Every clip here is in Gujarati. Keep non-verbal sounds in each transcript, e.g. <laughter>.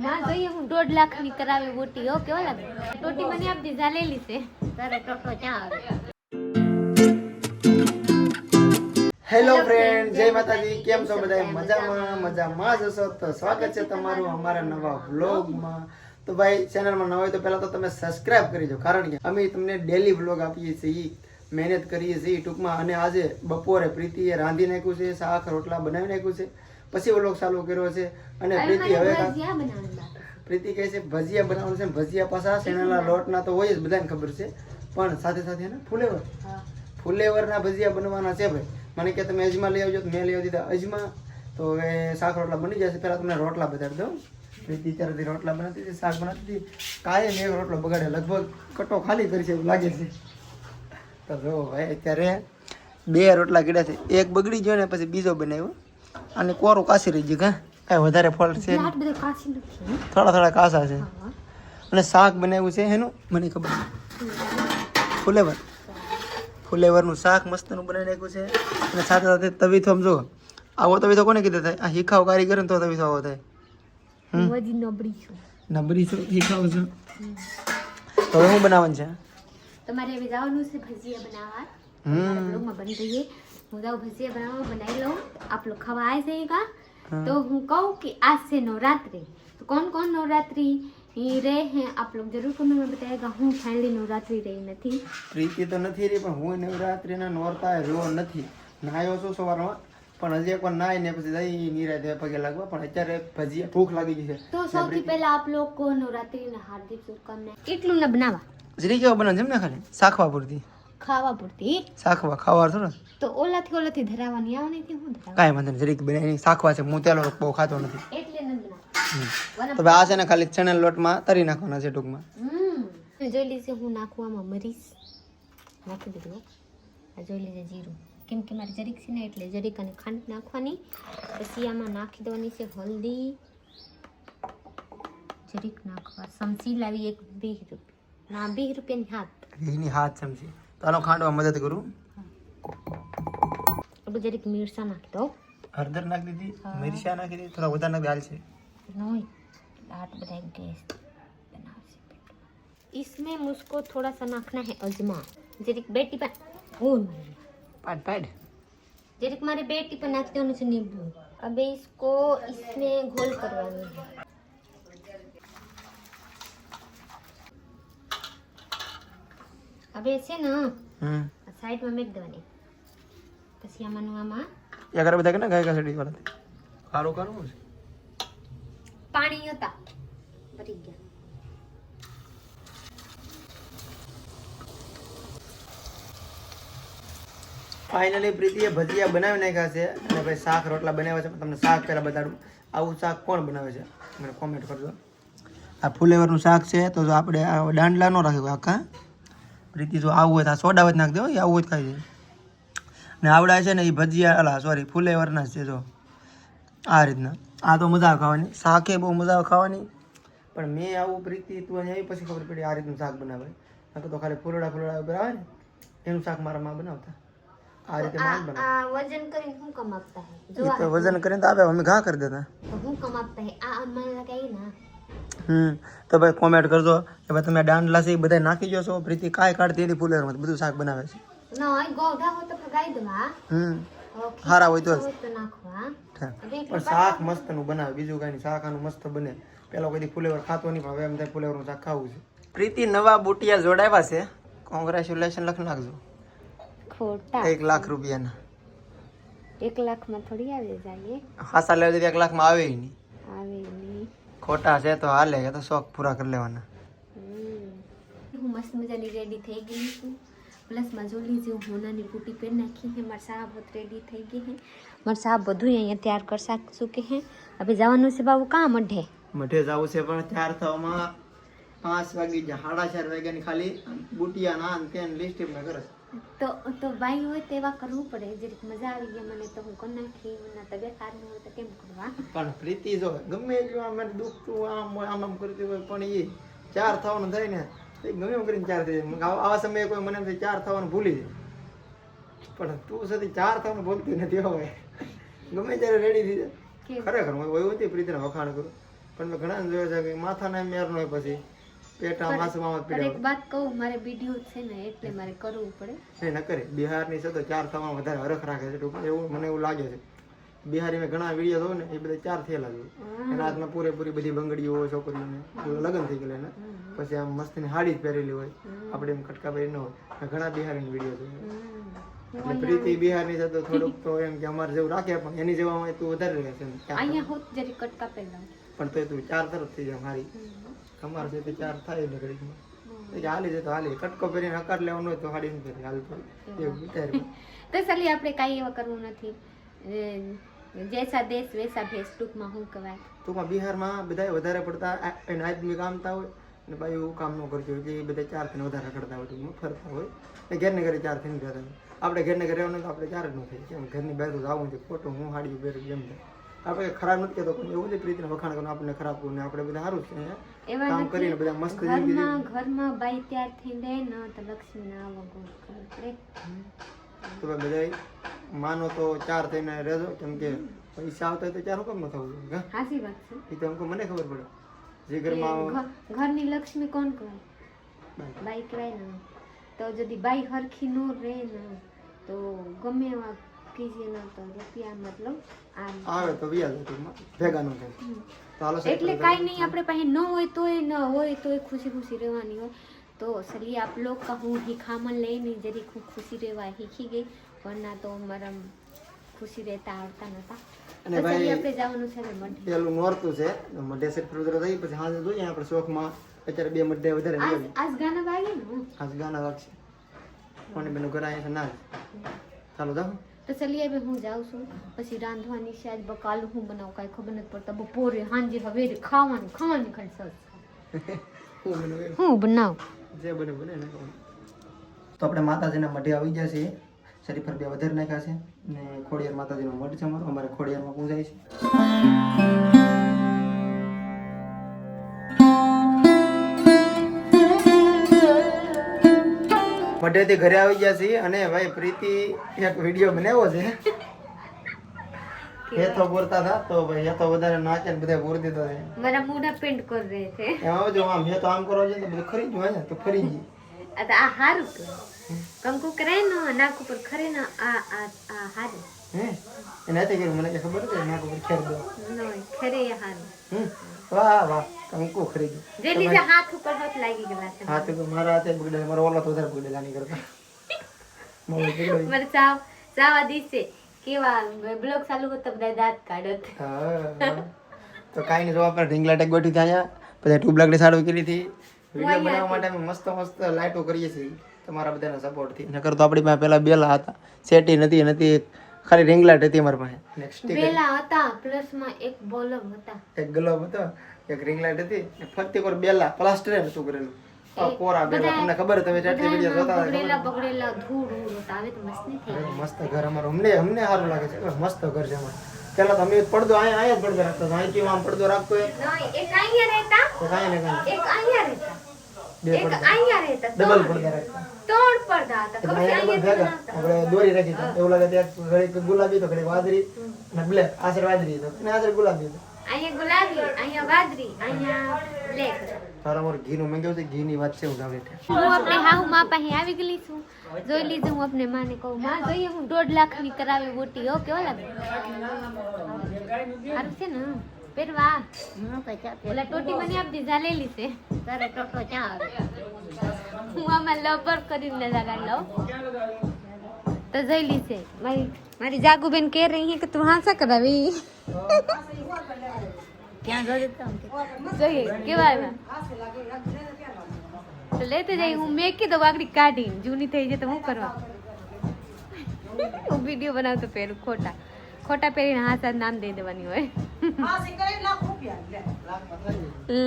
માં જોઈએ હું દોઢ લાખની કરાવી બોટી હો કેવા લાગે? ટોટી મને આપી દીધા લઈ લીધે તારે ટોટો ક્યાં આવે? હેલો ફ્રેન્ડ જય માતાજી. કેમ છો બધા મજામાં? મજામાં. જ હશો? તો સ્વાગત છે તમારું અમારા નવા વ્લોગમાં. તો ભાઈ ચેનલમાં ન હોય તો પહેલાં તો તમે સબસ્ક્રાઇબ કરી દો. કારણ કે અમે તમને ડેલી વ્લોગ આપીએ છીએ. મહેનત કરીએ છીએ ટૂંકમાં. અને આજે બપોરે પ્રીતિએ રાંધી નાખ્યું છે શાક રોટલા બનાવી નાખ્યું છે. પછી વ્લોગ ચાલુ કર્યો છે. અને પ્રીતિ હવે. પ્રીતિ કહે છે ભજીયા બનાવવાનું છે ભજીયા પાછા શેણાના લોટના તો હોય જ બધાને ખબર છે. પણ સાથે સાથે એને ફુલેવર. ફુલેવરના ભજીયા બનવાના છે ભાઈ. મને કે તમે અજમા લઈ આવજો તો મેં લઈ આવી દીધા અજમા. તો હવે શાક રોટલા બની જશે. પહેલાં તમને રોટલા બતાવી દઉં. પ્રીતિ ત્યારથી રોટલા બનાવતી હતી શાક બનાવતી હતી. કાયમ એક રોટલો બગાડે. લગભગ કટો ખાલી કરી છે એવું લાગે છે. તો જો ભાઈ અત્યારે બે રોટલા કીધા છે. એક બગડી ગયો ને પછી બીજો બનાવ્યો. અને કોરું કાસી રહી ગયું કાંઈ વધારે ફોલ્ટ છે થોડા થોડા કાસા છે. અને શાક બનાવ્યું છે એનું? મને ખબર. ફુલેવર. ફુલેવરનું શાક મસ્તનું બનાવી નાખ્યું છે. અને સાથે સાથે તવીથો આમ જો આવો તવીથો કોને કીધો થાય? આ હિખાવ કારીગર ને તો તવીથો આવો થાય. નબરી છો. હિખાવ છો. તો હવે શું બનાવવાનું છે? તમારે હવે જવાનું છે ભજીયા બનાવવા. હમ. બ્લોગમાં બની રહીએ. मुदाओ भजिया बनाओ बनाई लो। आप लोग खवाए जाएगा। तो हूँ कहूँ कि आज से नवरात्रि। तो कौन कौन नवरात्रि रहे हैं? आप लोग ज़रूर कमेंट में बताएगा। हूँ फैमिली नवरात्रि रही नहीं प्रीति तो नहीं रही पर हूँ नवरात्रि ना नौरता है रो नहीं नहायो सो सवार में પણ હજી એક ના એને પછી જઈ ની રહે તે પગે લાગવા પણ અત્યારે ભજી ભૂખ લાગી ગઈ છે તો સૌથી પહેલા આપ લોકો નો રાત્રિ ને હાર્દિક શુભકામના કેટલું ને બનાવા જરી કેવો બનાવ જમને ખાલી સાખવા પૂરતી ખાવા પૂરતી શાખવા ખાવા થોડા તો ઓલાથી ઓલાથી ધરાવવાની આવથી હું ધરાવ? કાંઈ વાંધો નહીં જરીક બનાવી શાખવા છે હું તેલો બહુ ખાતો નથી. એટલે નથી તો આ છે ને ખાલી ચણા લોટમાં તરી નાખવાના છે ટૂંકમાં. જોઈ લીજે હું નાખવામાં મરીશ. નાખી દીધું. આ જોઈ લીધે જીરું. કેમ કે મારે જરીક છે ને એટલે જરીક અને ખાંડ નાખવાની. પછી આમાં નાખી દેવાની છે હલ્દી. જરીક નાખવા. સમસી લાવી એક વીસ રૂપિયા. ના વીસ રૂપિયાની હાથ. એની હાથ ચમચી તો આનો ખાંડવા મદદ કરું એટલું જરીક મિરસા નાખી દો હળદર નાખી દીધી મિરચા નાખી દીધી થોડા વધારે નાખી દાલ છે नहीं आठ बजाय गैस बनाओ से इसमें मुझको थोड़ा सा नाखना है अजमा जरिक बेटी पर ओ પાડ પાડ जरिक मारे बेटी पर नाखते होने से नींबू अबे इसको इसमें घोल करवानी है હવે છે ને હમ. સાઈડમાં મેક દેવાની. પછી આમાંનું આમાં યાર બધા કેના ગાય કાસડી વાળા કારો કારો છે? પાણી હતા. ભરી ગયા. ફાઇનલી પ્રીતિએ ભજીયા બનાવી નાખ્યા છે. અને ભાઈ શાક રોટલા બનાવ્યા છે. તમને શાક પહેલાં બતાડું. આવું શાક કોણ બનાવે છે? મને કોમેન્ટ કરજો. આ ફુલેવરનું શાક છે. તો આપણે દાંડલા ન રાખ્યું આખા પ્રીતિ જો આવું હોય તો આ સોડા જ નાખી દો એ આવું જ ખાઈ જાય ને આવડા છે ને એ ભજીયા અલા સોરી ફુલેવરના છે જો. આ રીતના. આ તો મજા ખાવાની. શાકે બહુ મજા ખાવાની. પણ મેં આવું પ્રીતિ તું અહીંયા આવી પછી ખબર પડી આ રીતનું શાક બનાવે. નકર તો ખાલી ફૂલડા ફૂલડા આવે ને એનું શાક મારા માં બનાવતા. આ રીતે માં વજન કરીને કમાતા હે જો તો વજન કરીને તો આપે અમે ઘા કરી દેતા. હું કમાતા હે આ મને લગાઈ ના હમ. તો ભાઈ કોમેન્ટ કરજો. કે ભાઈ તમે દાંડલા છે એ બધા નાખી જો છો. પ્રીતિ કાંઈ કાઢતી એની ફૂલેરમાં. બધું શાક બનાવે છે. ના ગોઢા હો તો પગાઈ દવા હમ. ઓકે. હારા હોય તો પણ શાક મસ્તનું બનાવે. બીજું કાંઈ નહીં. શાક આનું મસ્ત બને. પેલો કદી ફૂલેવર ખાતો નહીં ભાવે હવે એમ થાય ફુલેવરનું શાક ખાવું છે. પ્રીતિ નવા બુટિયા જોડાવ્યા છે. કોંગ્રેચ્યુલેશન લખી નાખજો. ખોટા. એક લાખ રૂપિયાના. એક લાખમાં થોડી આવે જાય હાસા લેવા દીધી એક લાખમાં આવે નહીં. આવે નહીં. ખોટા છે તો હાલે એ તો શોખ પૂરા કરી લેવાના. હમ. હું મસ્ત મજાની રેડી થઈ ગઈ છું. પ્લસમાં જો જે હું નાની બુટી પહેરી નાખી હે મારા સાહેબ રેડી થઈ ગઈ હે મારા સાહેબ બધું અહીંયા તૈયાર કરી શકશું ચૂકે હે. હવે જવાનું છે બાબુ કાં મઢે? મઢે જવું છે પણ ત્યાર થવામાં પાંચ વાગી સાડા ચાર વાગ્યાની ખાલી બુટિયા ના અને તેને લિસ્ટ એમને કરે તો તો ભાઈ હોય તેવા કરવું પડે. જરીક મજા આવી ગઈ મને તો હું કરી નાખી મને તબિયત સારી ન હોય તો કેમ કરવા પણ પ્રીતિ જો ગમે એટલું આમ મને દુખતું આમ આમ આમ કરતી હોય પણ એ ચાર થવાનું થાય ને એ ગમે એમ કરીને ચાર થઈ જાય. આવા સમયે કોઈ મને ચાર થવાનું ભૂલી જાય. પણ તું સુધી ચાર થવાનું ભૂલતી નથી હવે ગમે ત્યારે રેડી થઈ જાય? ખરેખર હું એવું હતી પ્રીતિને વખાણ કરું. પણ મેં ઘણા જોયા છે કે માથાના મેર નો હોય પછી. પેટા માસમાં પણ એક પીડા વાત કહું મારે વીડિયો છે ને એટલે મારે કરવું પડે. નહીં કરે બિહારની છે તો ચાર થવામાં વધારે હરખ રાખે છે ટૂંકમાં એવું મને એવું લાગે છે. બિહારી મેં ઘણા વીડિયો જોઉં ને એ બધા ચાર થયેલા જોયું રાતમાં પૂરેપૂરી બધી બંગડીઓ છોકરીઓને લગ્ન થઈ ગયેલા ને પછી આમ મસ્તીની હાડી જ પહેરેલી હોય આપણે એમ કટકા પહેરી ન હોય. ઘણા બિહારીની વીડિયો જોયા. એટલે પ્રીતિ બિહારની છે તો થોડુંક તો એમ કે અમારે જેવું રાખે પણ એની જેવામાં તું વધારે રહે છે ચાર અહીંયા હોત જરી કટકા પહેલા પણ તો તું ચાર તરફ થઈ જાય મારી. અમારે છે બે ચાર થાય ને ઘડીકમાં હાલી તો હાલી. કટકો પહેરીને હકાર લેવાનો હોય તો હાડી નહીં પહેરી હાલ તો એવું વિચાર તો સાલી આપણે કાંઈ એવા કરવું નથી. એ, જૈસા દેશ વૈસા ભેસ ટૂંકમાં શું કહેવાય. ટૂંકમાં બિહારમાં બધા વધારે પડતા એને આદમી કામતા હોય અને ભાઈ એવું કામ ન કરજો એટલે એ બધા ચાર થઈને વધારે કરતા હોય ટૂંકમાં ફરતા હોય. ને ઘરને ઘરે ચાર રહેતા હોય આપણે ઘરને ઘરે રહેવાનું તો આપણે ચાર જ ન થાય કેમ? ઘરની બહાર તો આવું છે ખોટું હું હાડી પહેરું જેમ થાય. આપણે ખરાબ નથી કહેતો પણ એવું છે પ્રીતિને વખાણ કરવાનું આપણને ખરાબ ગુણ આપણે બધા સારું છે કામ કરીને બધા મસ્ત જિંદગી ઘરમાં બાઈ ત્યાર થઈ દે ને તો લક્ષ્મી ના આવો તો બધા માનો તો ચાર થઈને રહેજો કેમ કે પૈસા આવતા હોય તો ચાર હુકમ ન થવું જોઈએ વાત છે. એ તો અમુક મને ખબર પડે. જે ઘરમાં ઘરની લક્ષ્મી કોણ કહેવાય બાઈ. કહેવાય ને. તો ଯଦି બાઈ હરખી નો રહે ને તો ગમે એવા આવે તો વ્યાજ હતું ભેગા નો થાય. ચાલો એટલે કાંઈ નહીં આપણે પાસે ન હોય તોય ન હોય તોય ખુશી ખુશી રહેવાની હોય તો ચલી આપ લોગ કા હું લઈને જરી ખૂબ ખુશી રહેવા શીખી ગઈ. વરના તો મારા ખુશી રહેતા આવતા નતા. અને આપણે જવાનું છે ને મઢે પેલું નોરતું છે મઢે પછી હાજર આપણે શોખમાં અત્યારે બે મઢે વધારે આજ ગાના વાગે ને આજ ગાના વાગશે. કોને બેનું ઘર આવ્યા ના ચાલો જાઓ. તો ચલીએ હવે હું જાઉં છું. પછી રાંધવાની છે આજ બકાલું હું બનાવું કાંઈ ખબર નથી પડતા. બપોરે સાંજે હવે ખાવાનું ખાવાની સસ <laughs> હું બને હું બનાવું. જે બને બને તો આપણે માતાજીના મઢે આવી ગયા છીએ. શરીફર બે વધારે નાખ્યા છે. ને ખોડિયાર માતાજીનો મઢ છે અમારો. અમારે ખોડિયારમાં પૂજાય છે. મઢેથી ઘરે આવી ગયા છીએ અને ભાઈ પ્રીતિ એક વીડિયો બનાવ્યો છે. હેથો પૂરતા હતા તો ભાઈ હેથો વધારે નાચે ને બધા પૂર દીધો છે. મારા મોઢા પેન્ટ કરી રહે છે. એમાં જો આમ હેથો આમ કરો જોઈએ તો બધું ખરી જ હોય ને તો ખરી ગઈ આ તો આ હારું કે કંકુ કરે ને નાક ઉપર ખરે ને આ આ આ હારું હે એને નથી કે મને કે ખબર છે નાક ઉપર ખેર દો. નહીં ખરે એ હારું. વાહ વાહ. કંકુ ખરી ગયું. જે લીધે હાથ ઉપર હાથ લાગી ગયેલા છે. હાથ ઉપર મારા હાથે બગડે મારો ઓલો તો વધારે બગડે જાની કરતા. મારો ચાવ ચાવા દીસે કેવા બ્લોગ ચાલુ હતો બધા દાંત કાઢત તો કાઈ નહીં જોવા પર ઢીંગલા ટેક ગોઠવી ત્યાં પછી ટ્યુબ લાકડી સાડવી કરી હતી. વીડિયો બનાવવા માટે અમે મસ્ત મસ્ત લાઈટો કરીએ છીએ તમારા બધાના સપોર્ટથી નકર તો આપણી પાસે પહેલા બેલા હતા. સેટી નથી નથી ખાલી રિંગ લાઇટ હતી અમારી પાસે. નેક્સ્ટ બેલા હતા પ્લસમાં એક બોલબ હતા. એક ગ્લોબ હતો એક રિંગ લાઇટ હતી ને ફરતી કોર બેલા પ્લાસ્ટર નતું કરેલું આ કોરા બેલા તમને ખબર તમે ચાટલી વિડિયો જોતા બગડેલા બગડેલા ધૂળ ધૂળ હતા હવે તો મસ્ત નથી મસ્ત ઘર અમારું. અમને અમને સારું લાગે છે મસ્ત ઘર છે અમારું. પેલા તો અમે પડદો અહીંયા અહીંયા જ પડદો રાખતો અહીંથી આમ પડદો રાખતો એક અહીંયા રહેતા. એક અહીંયા રહેતા. એક પડદા. અહીંયા રહેતા ડબલ પડદા રાખતા ત્રણ પડદા હતા એટલે ખબર છે અહીંયા ડબલ ભેગા. આપણે દોરી રાખી હતી. એવું લાગે ત્યાં ઘડીક ગુલાબી તો ઘડીક વાદળી. અને બ્લેક. આશરે વાદળી હતો અને આશરે ગુલાબી હતો અહીંયા ગુલાબી અહીંયા વાદળી અહીંયા બ્લેક તારો અમારું ઘીનું મંગાવ્યું છે. ઘીની વાત છે હું ગાવે હું આપણે હાહુ માં પાસે આવી ગયેલી છું. જોઈ લીધું હું આપણે માને કહું. માં જોઈએ હું દોઢ લાખની કરાવી બોટી હો કેવો લાગે? સારું છે ને? પહેરવા. ઓલા ટોટી મને આપી દીધા લેલી છે. તારે ટોટો ક્યાં આવે? હું આમાં લબર કરીને લગાડ લઉં. તો જઈલી છે. મારી મારી જાગુબેન કહે રહી હે કે તું હાંસા કરાવી. જોઈએ. કેવા આવ્યા? તો લેતે જઈ હું મેકી દઉં આગળ કાઢી જૂની થઈ જાય તો હું કરવા? હું વીડિયો બનાવતો પહેરું ખોટા. ખોટા પહેરીને હાથ નામ દઈ દેવાની હોય.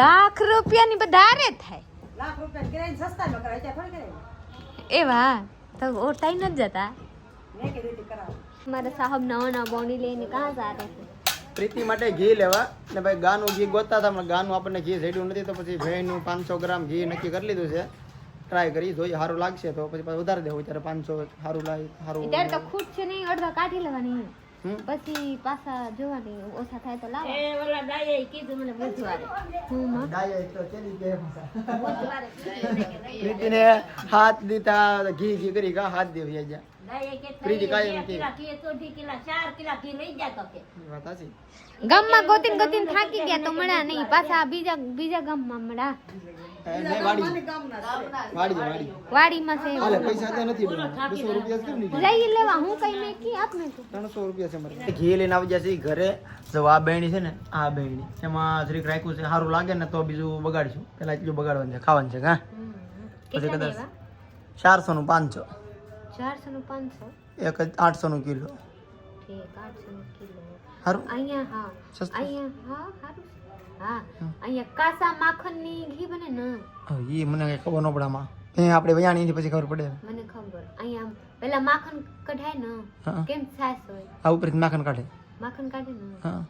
લાખ રૂપિયાની વધારે થાય. એવા તો ઓટાઈ ન જતા. મારા સાહેબ નવા નવા બોની લઈને ક્યાં જા રહે છે? પ્રીતિ માટે ઘી લેવા. ને ભાઈ ગાનું ઘી ગોતતા હતા પણ ગાનું આપણને ઘી જડ્યું નથી તો પછી ભેણનું પાંચસો ગ્રામ ઘી નક્કી કરી લીધું છે. ટ્રાય કરી જોઈએ સારું લાગશે તો પછી પાછું વધારે દેવું ત્યારે પાંચસો સારું લાગે સારું ત્યારે તો ખૂટ છે નહીં અડધા કાઢી લેવાની? પછી પાછા જોવાની ઓછા થાય તો લાવો. એ ઓલા દાઈએ કીધું મને બુધવારે. હું માં? ડાયટ તો કેલી ગયા બુધવારે પ્રીતિને હાથ દીધા ઘી ઘી કરી ગા હાથ દેવી જા. તો કે. વાત હાચી ગામમાં ગોતીને ગોતીને થાકી ગયા તો મળ્યા નહીં પાછા બીજા બીજા ગામમાં મળ્યા. વાડીમાં છે હાલે પૈસા તો નથી બસો રૂપિયા કેમ નહીં લઈ લેવા હું કઈ મેં કી આપ મેં ત્રણસો રૂપિયા છે મારે. ઘી લઈને આવી જશે ઘરે. જો આ બેણી છે ને આ બેણી. એમાં જરીક રાખ્યું છે સારું લાગે ને તો બીજું બગાડીશું. પેલા એટલું બગાડવાનું છે ખાવાનું છે હા? પછી કદાચ ચારસો નું પાંચસો. ચારસો નું પાંચસો? એક જ આઠસો નું કિલો. ઠીક આઠસો નું કિલો. સારું અહીંયા હા. સસ્તું. અહીંયા હા સારું છે. હા. અહીંયા કાસા માખણની ઘી બને ને? એ મને કઈ ખબર ન પડે આમાં. એ આપણે વયાણી પછી ખબર પડે. મને ખબર. અહીંયા પેલા માખણ કઢાય ને કેમ છાસ હોય? આ ઉપરથી માખણ કાઢે. માખણ કાઢે ને? હા.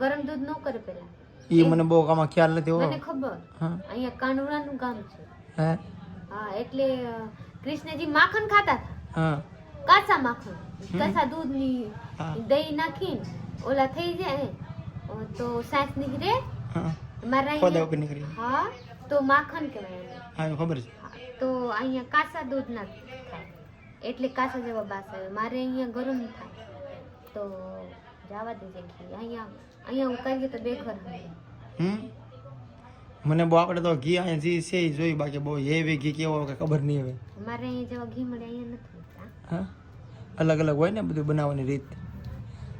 ગરમ દૂધ નો કરે પેલા એ મને બહુ આમાં ખ્યાલ નથી હો. મને ખબર. અહીંયા નું ગામ છે. હે? હા એટલે કૃષ્ણજી માખણ ખાતા હતા. હા. કાચા માખણ કાસા દૂધની દહીં નાખીને ઓલા થઈ જાય. તો સાસ નીકળે મારા ખોદા ઉપર નીકળી હા? તો માખણ કહેવાય હા ખબર છે. તો અહીંયા કાસા દૂધ ના થાય. એટલે કાસા જેવા બાસ આવે. મારે અહીંયા ગરમ થાય. તો જવા દેજે ઘી. અહીંયા અહીંયા હું કરીએ તો બે હમ? મને બહુ આપણે તો ઘી અહીંયા જે છે એ જોઈ બાકી બહુ હેવી ઘી કેવો કે ખબર નહીં હવે. મારે અહીંયા જેવા ઘી મળે અહીંયા નથી હા? અલગ અલગ હોય ને બધું બનાવવાની રીત.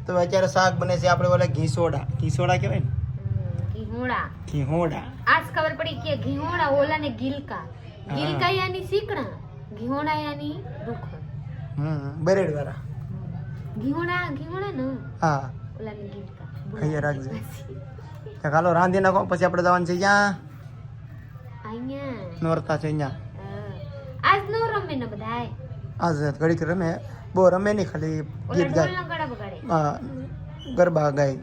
તો અત્યારે શાક બને છે આપણે ઓલા ઘી સોડા ઘી સોડા કહેવાય ને? હમ, ઘી હોળા ઘી હોડા આજ ખબર પડી કે ઘીહોડા ઓલા ને ગિલકા. ગિલકા યાની સીકણા ઘીહોણા યાની રૂખણ હમ બરેડ વાળા ઘીહોણા ઘીહોણા ને. હા. ઓલા ને ગિલકા. અહીંયા રાખજે. તો ચાલો રાંધી નાખો પછી આપણે જવાનું છે ક્યાં? અહીંયા. નોરતા છે અહીંયા. આજ નો રમે ને બધાય. આજ ઘડીક રમે. બહુ રમે નહીં ખાલી ગીત ગાય. ગરબા ગાય.